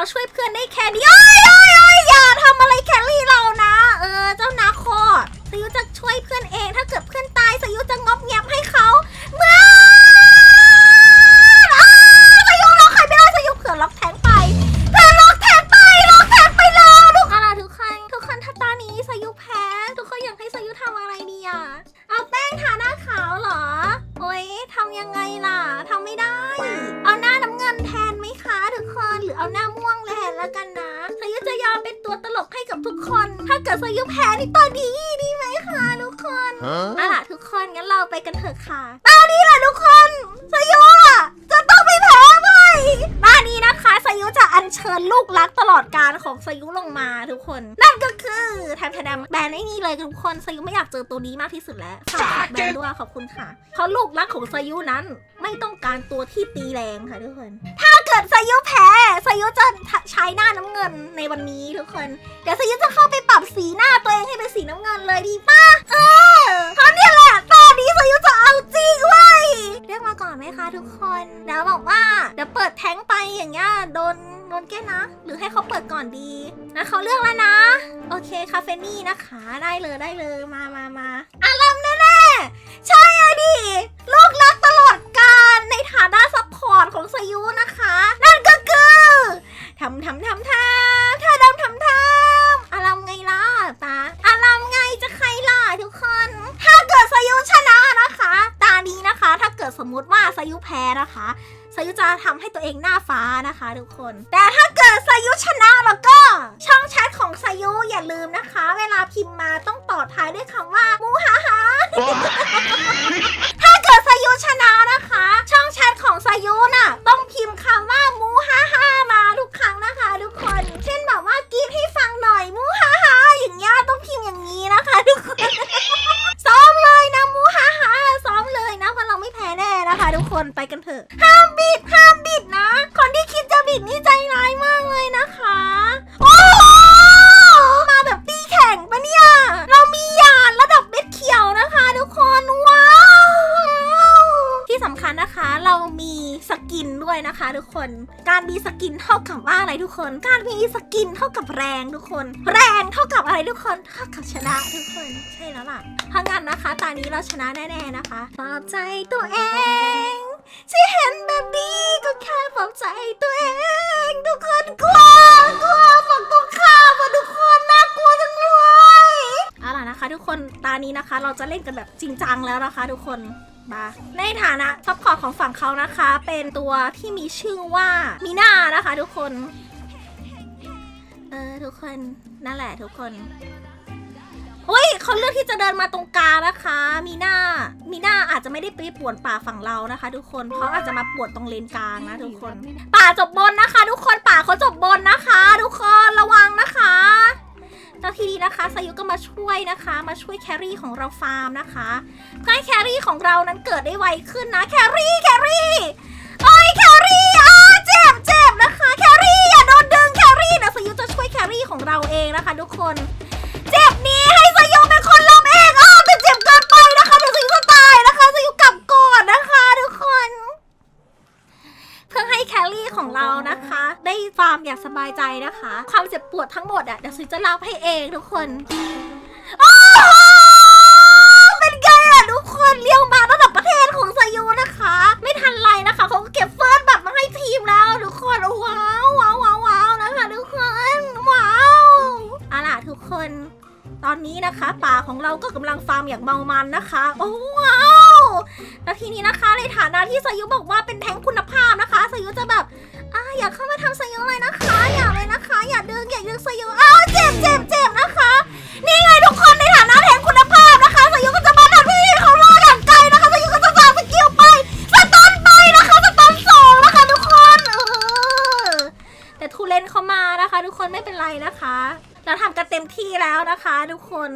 เราช่วยเพื่อนได้แค่นี้เอ้ยเอ้ยเอ้ยอย่าทำอะไรแคลรี่เรานะ เออ เจ้านาคอสยุจะช่วยเพื่อนเอง ถ้าเกิดเพื่อนตายสยุจะงอบแงบให้เขา ลกให้กับทุกคน ถ้าเกิดสยุแพ้นี่ตอนนี้ดีไหมคะทุกคน Huh? เอาล่ะทุกคนงั้นเราไปกันเถอะค่ะตอนนี้แหละทุกคนสยุอะจะต้องไปแพ้ไปบ้านนี้นะคะสยุจะอัญ เชิญลูกรักตลอดการของสยุลงมาทุกคน นั่นก็คือแทมแทมแบรนด์ไอ้นี่เลยทุกคนสยุไม่อยากเจอตัวนี้มากที่สุดแล้วฝากแบรนด์ด้วยขอบคุณค่ะ เพราะลูกรักของสยุนั้นไม่ต้องการตัวที่ตีแรงค่ะทุกคน ถ้าเกิดสยุแพ้สยุจะใช้หน้าน้ำเงินในวันนี้ทุกคน เดี๋ยวสยุจะเข้าไปปรับสีหน้าตัวเองให้เป็นสีน้ำเงินเลยดีป่ะเออเพราะเนี่ยแหละต นแก้นะ หรือให้เขาเปิดก่อนดีนะเขาเลือกแล้วนะ โอเคคาเฟนี่นะคะได้เลยได้เลยมามามาอารมณ์แน่ๆใช่อะดิลูกรักตลอดการในฐานะซัพพอร์ตของสยุนะคะ นั่นก็คือทำทำทำทำท่าดำทำทำอารมณ์ไงล่ะตาอารมณ์ไงจะใครล่ะทุกคน ถ้าเกิดสยุชนะนะคะ ตานี้นะคะ ถ้าเกิดสมมุติว่าสยุแพ้นะคะสายุจะทำให้ตัวเองหน้า นะคะทุกคน แต่ถ้าเกิดสยุชนะแล้ว กคนการมีสกินเท่ากับว่าอะไรทุกคน การมีสกินเท่ากับแรงทุกคน แรงเท่ากับอะไรทุกคนเท่ากับชนะทุกคนใช่แล้วล่ะถ้างั้นนะคะ ตอนนี้เราชนะแน่ๆนะคะปลอบใจตัวเองที่เห็นแบบนี้ก็แค่ปลอบใจตัวเอง ทุกคนกลัวกลัวฝั่งตรงข้ามอะทุกคนน่ากลัวจังเลยเอาล่ะนะคะ ทุกคนตานี้นะคะ เราจะเล่นกันแบบจริงจังแล้วนะคะ ทุกคน มา ในฐานะซัพพอร์ตของฝั่งเขานะคะ เป็นตัวที่มีชื่อว่ามีนานะคะทุกคน เออทุกคนนั่นแหละทุกคนเฮ้ยเขาเลือกที่จะเดินมาตรงกลางนะคะ มีหน้า มีหน้าอาจจะไม่ได้ไปป่วนป่าฝั่งเรานะคะ ทุกคนเขาอาจจะมาป่วนตรงเลนกลางนะทุกคน ป่าจบบนนะคะ ทุกคนป่าเขาจบบนนะคะ ทุกคนระวังนะคะ แล้วทีนี้นะคะสายุก็มาช่วยนะคะ มาช่วยแครี่ของเราฟาร์มนะคะเพื่อให้แครี่ของเรานั้นเกิดได้ไวขึ้นนะแครี่แครี่โอ้ยแครี่อ้าเจ็บเจ็บนะคะแครี่อย่าโดนดึงแครี่นะสายุจะช่วยแครี่ของเราเองนะคะ ทุกคน เจ็บนี้ให้สยุเป็น ของเรานะคะ ได้ฟาร์มอย่างสบายใจนะคะ ความเจ็บปวดทั้งหมดอะเดี๋ยวสยุจะรับให้เองทุกคนอ้าวเป็นไงอะทุกคนเลี้ยวมาระดับประเทศของสยุนะคะ ไม่ทันไรนะคะเขาก็เก็บเฟิร์สบัตรมาให้ทีมแล้วทุกคนว้าวว้าวว้าวว้าวนะคะทุกคนว้าวเอาล่ะทุกคน ตอนนี้นะคะ ป่าของเราก็กำลังฟาร์มอย่างเมามันนะคะ โอ้ว้าว ทีนี้นะคะ ในฐานะที่สายุบอกว่าเป็นแท้งคุณภาพนะคะสายุจะแบบอ่าอยากเข้ามาทำสายุเลยนะคะ อย่าเลยนะคะ อย่าดึงอย่าดึงสายุอ้าวเจ็บเจ็บเจ็บนะคะ นี่ไงทุกคนในฐานะแท้งคุณภาพนะคะสายุก็จะมาทำให้เขารออย่างไกลนะคะสายุก็จะสาดสกิลไปสตันไปนะคะสตันสองนะคะทุกคนเออแต่ทูเลนเขามานะคะ ทุกคนไม่เป็นไรนะคะ เราทำกันเต็มที่แล้วนะคะ ทุกคน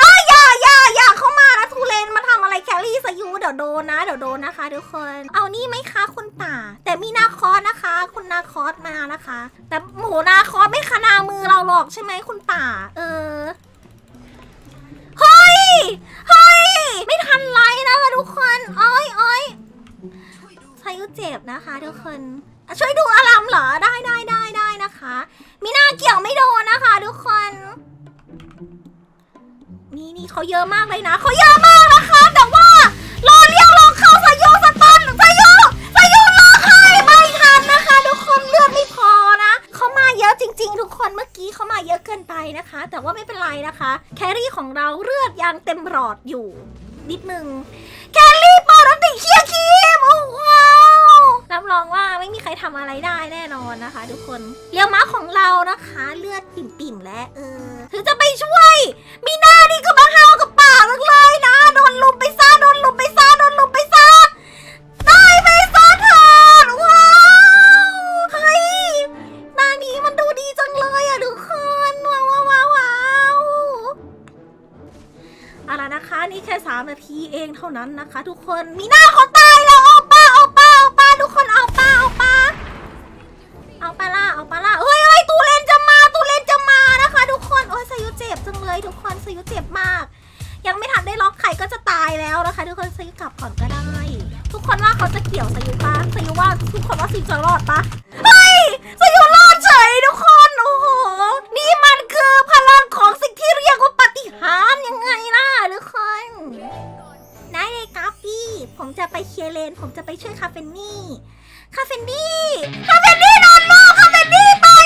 อ้าวอย่าอย่าอย่าเข้ามา ทุเรนมาทำอะไรแคลรี่สยูเดี๋ยวโดนนะ เดี๋ยวโดนนะคะ ทุกคน เอานี่ไหมคะคุณป่า แต่มีนาคอสนะคะ คุณนาคอสมานะคะ แต่หมูนาคอสไม่ขนามือเราหรอกใช่ไหมคุณป่า เออเฮ้ยเฮ้ยไม่ทันไรนะคะทุกคนอ้อยอ้ยพายุเจ็บนะคะ ทุกคนช่วยดูอารามเหรอได้ได้ได้ได้นะคะ มีหน้าเกี่ยวไม่โดนนะคะ ทุกคน นี่เขาเยอะมากเลยนะเขาเยอะมากนะคะแต่ว่า รอเลี้ยวรอเข้าสยุสตันสยุสยุรอใครไม่ทันนะคะ ทุกคนเลือดไม่พอนะเขามาเยอะจริง ๆ ทุกคนเมื่อกี้เขามาเยอะเกินไปนะคะ แต่ว่าไม่เป็นไรนะคะ แครี่ของเราเลือดยังเต็มหลอดอยู่นิดนึงแครี่ปิดอันติเชียคีมโอ้ว้าว รับรองว่าไม่มีใครทำอะไรได้แน่นอนนะคะ ทุกคนเรียวม้าของเรานะคะ เลือดปิ่มๆและเออถึงจะไปช่วย มีหน้านี่ก็มาเฮากับป่าจังเลยนะโดนลุมไปซะโดนลุมไปซะโดนลุมไปซะได้ไปซะเถิดว้าวเฮ้ยหน้านี้มันดูดีจังเลยอะทุกคนว้าวว้าวว้าวเอาละนะคะ นี่แค่สามนาทีเองเท่านั้นนะคะ ทุกคนมีหน้า ทุกคนสยุกลับก่อนก็ได้ ทุกคนว่าเขาจะเกี่ยวสยุปะสยุว่าทุกคนว่าสยุจะรอดปะเฮ้ยสยุรอดเฉยทุกคนโอ้โหนี่มันคือพลังของสิ่งที่เรียกว่าปฏิหารยังไงล่ะทุกคนได้เลยครับพี่ผมจะไปเคียร์เลน ผมจะไปช่วยคาเฟนนี่คาเฟนนี่คาเฟนนี่โดนล่อคาเฟนนี่ตาย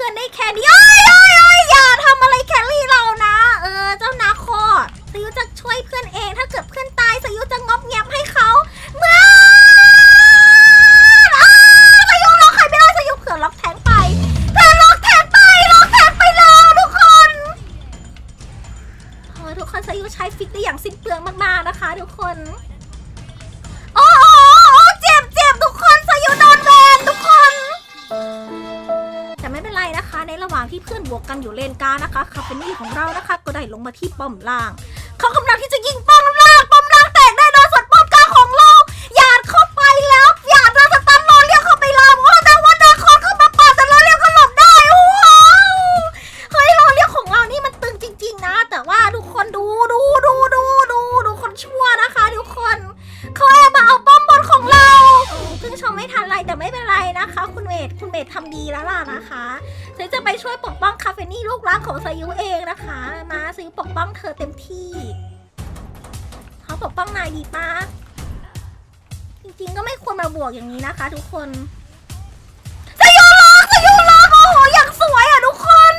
พื่อนได้แค่นี้เอ้ยเอ้ยเอ้ยอย่าทำอะไรแคลรี่เรานะ เออ เจ้านาคอสยุจะช่วยเพื่อนเอง ถ้าเกิดเพื่อนตายสยุจะงอบแงบให้เขาเมื่ออ้าวสยุล็อกใครไม่ได้สยุเผื่อล็อกแทงไปเผื่อล็อกแทงไปล็อกแทงไปแล้วทุกคนโอ้ยทุกคนสยุใช้ฟิกได้อย่างสิ้นเปลืองมากๆนะคะ ทุกคน ระหว่างที่เพื่อนบวกกันอยู่เลนกลางนะคะคาเฟนี่ของเรานะคะ ก็ได้ลงมาที่ป้อมล่าง เขากำลังที่จะยิงป้อม ริงๆก็ไม่ควรมาบวกอย่างนี้นะคะ ทุกคนสยุล็อกสยุล็อกโอ้โหอย่างสวยอะทุกคน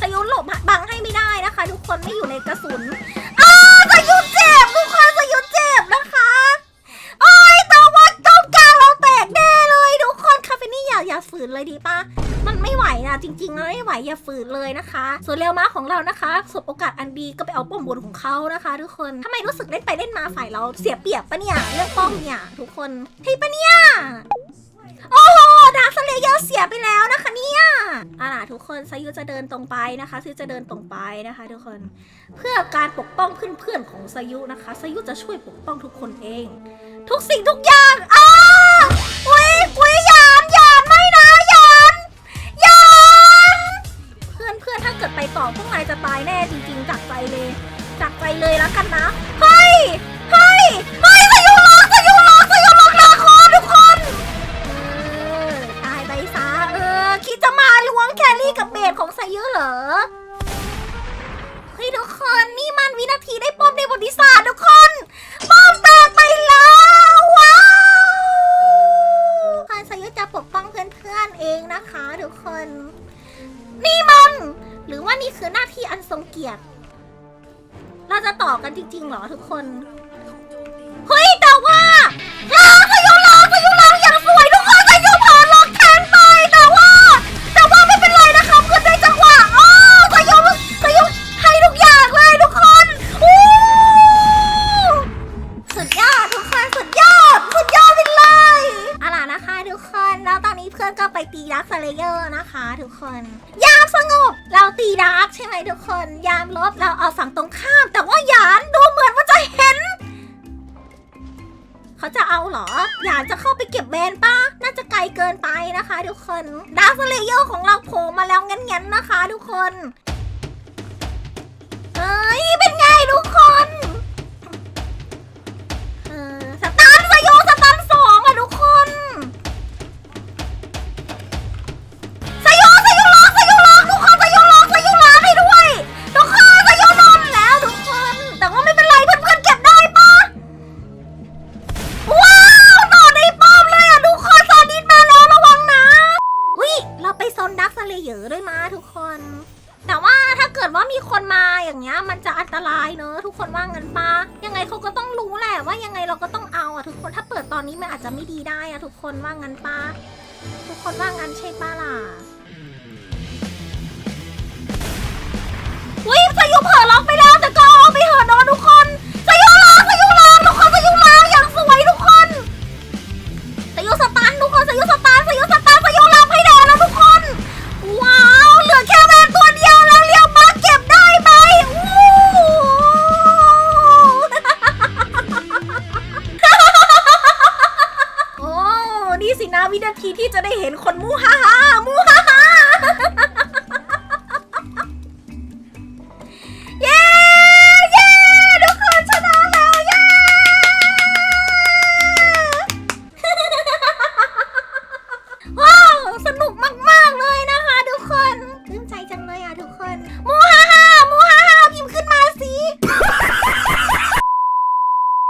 สยุหลบบังให้ไม่ได้นะคะ ทุกคนไม่อยู่ในกระสุนอ้าสยูเจ็บทุก ฝืนเลยดีปะมันไม่ไหวนะจริงๆแล้วไม่ไหวอย่าฝืนเลยนะคะ ส่วนเรียวม้าของเรานะคะสบโอกาสอันดีก็ไปเอาป้อมบนของเขานะคะ ทุกคนทำไมรู้สึกเล่นไปเล่นมาฝ่ายเราเสียเปรียบปะเนี่ยเรื่องป้อมเนี่ยทุกคนใช่ปะเนี่ยโอ้โหดาร์คสเลเยอร์เสียไปแล้วนะคะเนี่ยอาล่ะทุกคนซายุจะเดินตรงไปนะคะซายุจะเดินตรงไปนะคะ ทุกคน เพื่อการปกป้องเพื่อนๆของซายุนะคะซายุจะช่วยปกป้องทุกคนเอง ทุกสิ่งทุกอย่างอ้าอุ้ย ถ้าเกิดไปต่อพวกนายจะตายแน่จริง ๆ จากใจเลย จากใจเลยแล้วกันนะ เฮ้ย เฮ้ย เฮ้ยสยุล็อกสยุล็อกสยุล็อกนาคอทุกคน เออ ตายไปซะเออ คิดจะมาล้วงแครี่กับเบสของสยุเหรอ เฮ้ยทุกคนนี่มันวินาทีได้ป้อมในประวัติศารทุกคนป้อมแตกไปแล้วว้าวคันสยุจะปกป้องเพื่อนๆเองนะคะทุกคน นี่มัน รือว่านี่คือหน้าที่อันทรงเกียรติ เราจะต่อกันจริงๆเหรอทุกคน ทุกคน ยามสงบ เราตีดาร์กใช่ไหมทุกคน ยามลบเราเอาฝั่งตรงข้าม แต่ว่าหยานดูเหมือนว่าจะเห็น เขาจะเอาเหรอ หยานจะเข้าไปเก็บแบนป้าน่าจะไกลเกินไปนะคะ ทุกคนดาร์กเลเยอร์ของเราโผล่มาแล้วงั้นๆนะคะ ทุกคนเฮ้ยเป็น โซนเลเยอร์ด้วยมาทุกคน แต่ว่าถ้าเกิดว่ามีคนมาอย่างเงี้ยมันจะอันตรายเนอะทุกคนว่างั้นปะยังไงเขาก็ต้องรู้แหละว่ายังไงเราก็ต้องเอาอะทุกคนถ้าเปิดตอนนี้มันอาจจะไม่ดีได้อะทุกคนว่างั้นปะทุกคนว่างั้นใช่ปะล่ะอุ้ยสยุเผลอล็อง